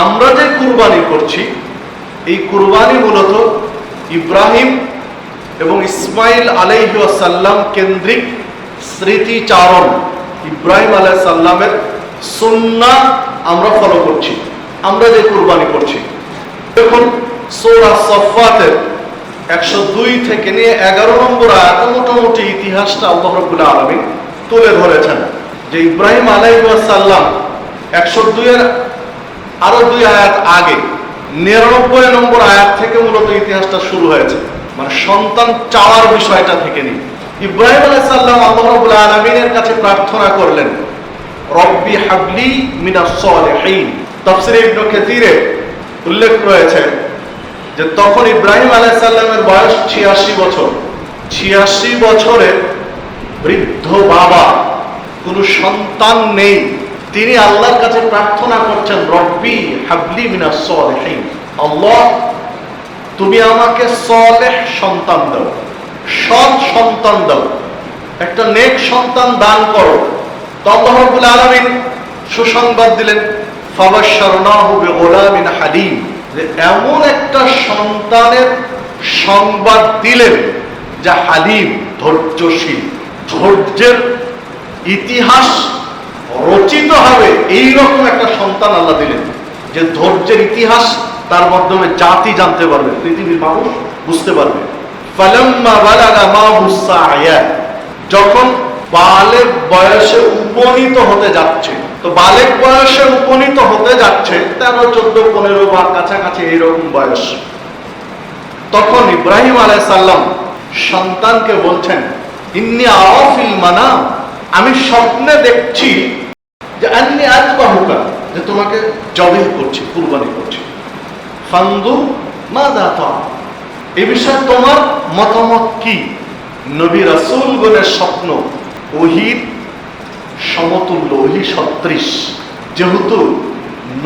আমরা যে কুরবানি করছি, এই কুরবানি মূলত ইব্রাহিম এবং ইসমাইল আলাইসাল্লাম কেন্দ্রিক স্মৃতিচারণ, ইব্রাহিম আলাই সাল্লামের সুন্না আমরা ফলো করছি, আমরা যে কুরবানি করছি। দেখুন, সৌরা সফাতের একশো দুই থেকে নিয়ে এগারো নম্বর আয়াত মোটামুটি ইতিহাসটা আল্লাহ রব্বুল আলমী তুলে ধরেছেন যে ইব্রাহিম আলাইসাল্লাম একশো দুইয়ের আরও দুই আয়াত আগে। নিরানব্বই নম্বর আয়াত থেকে মূলত ইতিহাসটা শুরু হয়েছে। মানে সন্তান চাওয়ার বিষয়টা থেকে নিয়ে। ইব্রাহিম আলাইসাল্লাম আল্লাহ রব্বুল আলমিনের কাছে প্রার্থনা করলেন, রব্বি হাবলি মিনা সলিহিন। তাফসিরে ইবনে কাসিরে উল্লেখ রয়েছে যে, তখন ইব্রাহিম আলাইসাল্লামের বয়স ছিয়াশি বছর। ছিয়াশি বছরে বৃদ্ধ বাবা, কোনো সন্তান নেই। তিনি আল্লাহর কাছে প্রার্থনা করছেন, রব্বি হাবলি মিনা সলিহিন। আল্লাহ, তুমি আমাকে সলেহ সন্তান দাও, সৎ সন্তান দাও, একটা নেক সন্তান দান করো। তো আল্লাহ রাব্বুল আলামিন সুসংবাদ দিলেন বিগুলামিন হালিম। যে এমন একটা সন্তানের সংবাদ দিলেন, যা হালিম, ধৈর্যশীল, ধৈর্যের ইতিহাস রকম একটা সন্তান আল্লাহ দিলেন, যে ধৈর্যের ইতিহাস তার মাধ্যমে জাতি জানতে পারবে, পৃথিবীর মানুষ বুঝতে পারবে। যখন বালেক বয়সে উপনীত হতে যাচ্ছে, তো বালেক বয়সে উপনীত হতে যাচ্ছে, তেরো, চোদ্দ, পনেরো বা কাছাকাছি এইরকম বয়স। তখন ইব্রাহিম আলাইসাল্লাম সন্তানকে বলছেন, ইন্নি আওয়াফিল মানা আমি স্বপ্নে দেখছি যে আন্নি আজবাহুকা, যে তোমাকে জবে করছি, কুরবানি করছি। ফান্দু মা দাতা এ বিষয়ে তোমার মতামত কি? নবী স্বপ্ন, ওহির সমতুল্য ওহি সদৃশ। যেহেতু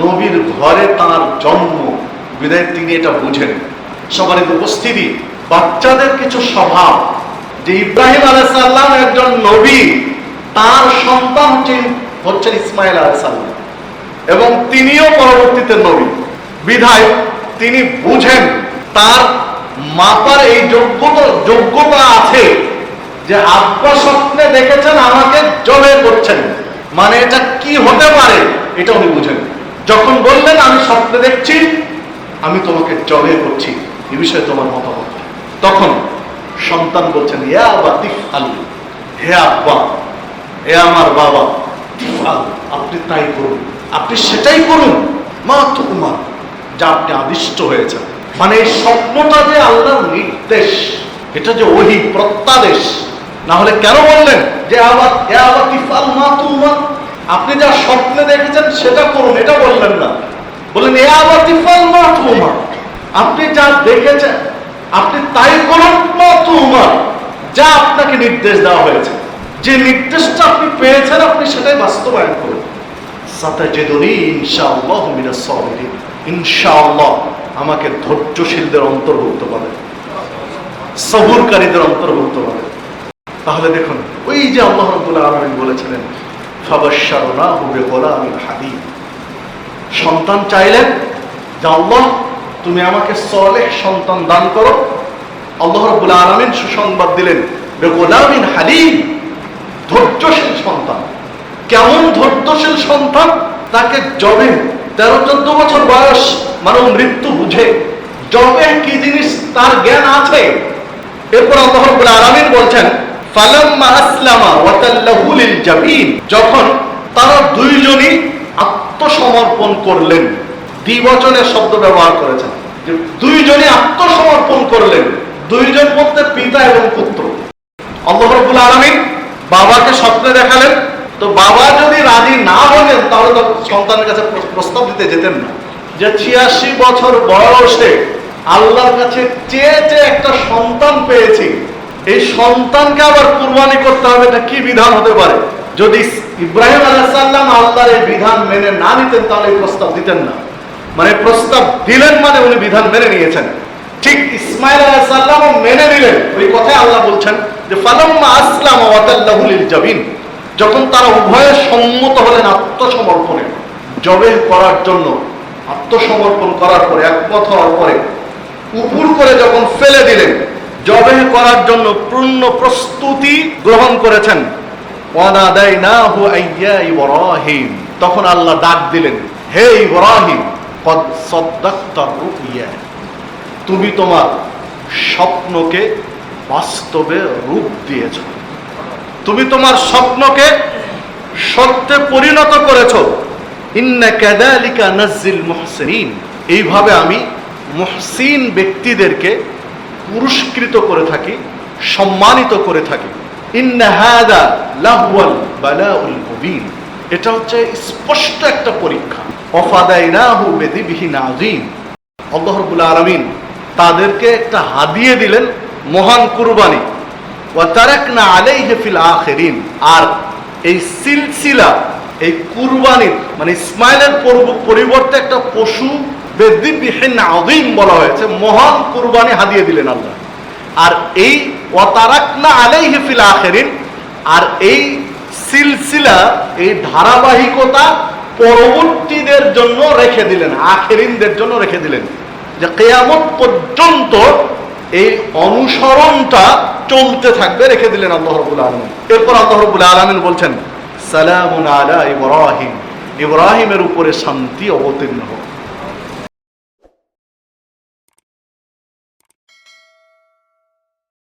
নবীর ঘরে তার জন্ম, বিদায় তিনি এটা বুঝেন। সবার উপস্থিতি, বাচ্চাদের কিছু স্বভাব। যে ইব্রাহিম আলাইসাল্লাম একজন নবী, তার সন্তান হচ্ছেন হচ্ছেন ইসমাইল আলাইসাল্লাম এবং তিনিও পরবর্তীতে নবী। বিধায় তিনি বুঝেন, তার মাতার এই যোগ্যতা যোগ্যতা আছে যে আব্বা স্বপ্নে দেখেছেন, আমাকে জবে করছেন মানে এটা কি হতে পারে, এটা উনি বুঝেন। যখন বললেন, আমি স্বপ্নে দেখছি, আমি তোমাকে জবে করছি এ বিষয়ে তোমার মতামত তখন সন্তান বলছেন, ইয়া আব্বা তিফাল হে আব্বা হে আমার বাবা। তিফাল আপনি তাই করুন। আপনি সেটাই করুন। মা তোমার যা আপনি আদিষ্ট হয়েছেন মানে এই স্বপ্নটা যে আল্লাহর নির্দেশ, এটা যে ওহি প্রত্যাদেশ, না হলে কেন বললেন যে আবার, এ আবার তিফাল মা তোমার আপনি যা স্বপ্নে দেখেছেন সেটা করুন, এটা বললেন না। বললেন, এ আবার তিফাল মা তোমার আপনি যা দেখেছেন, আপনি তাই করুন মা তোমার যা আপনাকে নির্দেশ দেওয়া হয়েছে। যে নির্দেশটা আপনি পেয়েছেন, আপনি সেটাই বাস্তবায়ন করুন। সাতাজেদুনি ইনশাআল্লাহ মিনাস সাবিরিন। ইনশাআল্লাহ আমাকে ধৈর্যশীলদের অন্তর্ভুক্ত করে সবুরকারীদের অন্তর্ভুক্ত করে তাহলে দেখুন, ওই যে আল্লাহ রাব্বুল আলামিন বলেছিলেন, ফাবাশশারনাহু বিগুলামিন হালিম সন্তান চাইলেন যে আল্লাহ, তুমি আমাকে সলেহ সন্তান দান করো। আল্লাহ রাব্বুল আলামিন সুসংবাদ দিলেন, বিগুলামিন হালিম ধৈর্যশীল সন্তান। কেমন ধৈর্যশীল সন্তান? তাকে জবে তেরো, চোদ্দ বছর বয়স মানে মৃত্যু বুঝে। জবে কি জিনিস তার জ্ঞান আছে? এরপর আল্লাহ রাব্বুল আলামিন বলছেন, ফালাম্মা আসলামা ওয়া তাল্লাহু জাবিন। যখন তারা দুইজনই আত্মসমর্পণ করলেন। দ্বিবচনের শব্দ ব্যবহার করেছেন। দুইজনই আত্মসমর্পণ করলেন। দুইজন বলতে পিতা এবং পুত্র। আল্লাহ রাব্বুল আলামিন বাবাকে স্বপ্নে দেখালেন, তো বাবা যদি রাজি না হলেন, তাহলে তো সন্তানের কাছে প্রস্তাব দিতে যেতেন না। যে ছিয়াশি বছর বয়সে আল্লাহর কাছে চেয়ে চেয়ে একটা সন্তান পেয়েছি, এই সন্তানকে আবার কুরবানি করতে হবে, এটা কি বিধান হতে পারে? যদি ইব্রাহিম আলাইসাল্লাম আল্লাহর এই বিধান মেনে না নিতেন, তাহলে প্রস্তাব দিতেন না। মানে প্রস্তাব দিলেন মানে উনি বিধান মেনে নিয়েছেন। ঠিক ইসমাইল আলাইসাল্লাম মেনে নিলেন। ওই কথায় আল্লাহ বলছেন যে, ফালাম্মা আসলাম ওয়াতাল্লাহু লিল জাবিন। যখন তারা উভয়ে সম্মত হলেন আত্মসমর্পণে জবে করার জন্য, আত্মসমর্পণ করার পরে, একমত হওয়ার পরে, উপর করে যখন ফেলে দিলেন, জবেহ করার জন্য পূর্ণ প্রস্তুতি গ্রহণ করেছেন। ইব্রাহিম। তখন আল্লাহ ডাক দিলেন, হে ইব্রাহিম, কদ সাদ্দাকতা রুইয়া। তুমি তোমার স্বপ্নকে বাস্তবে রূপ দিয়েছ। তুমি তোমার স্বপ্নকে সত্যে পরিণত করেছ। ইন্না কাদালিকা নাজিল মুহসিনিন। এইভাবে আমি মহসিন ব্যক্তিদেরকে পুরস্কৃত করে থাকি, সম্মানিত করে থাকি। এটা হচ্ছে স্পষ্ট একটা পরীক্ষা। অফাদাইনাহু বিদিবিহি নাযীম। আল্লাহ রাব্বুল আলামিন তাদেরকে একটা হাদিয়ে দিলেন মহান কুরবানি। ওয়া তারাকনা আলাইহি ফিল আখিরিন। আর এই সিলসিলা, এই কুরবানির মানে ইসমাইলের পর- পরিবর্তে একটা পশু আযীম বলা হয়েছে, মহান কুরবানি হাদিয়ে দিলেন আল্লাহ। আর এই ওয়াতারাকনা আলাইহি ফিল আখিরিন, আর এই সিলসিলা, এই ধারাবাহিকতা পরবর্তীদের জন্য রেখে দিলেন, আখেরিনদের জন্য রেখে দিলেন। যে কেয়ামত পর্যন্ত এই অনুসরণটা চলতে থাকবে, রেখে দিলেন আল্লাহ রবুল আলমিন। এরপর আল্লাহ রবুল আলমিন বলছেন, সালামুন আলা ইব্রাহিম। ইব্রাহিমের উপরে শান্তি অবতীর্ণ হোক।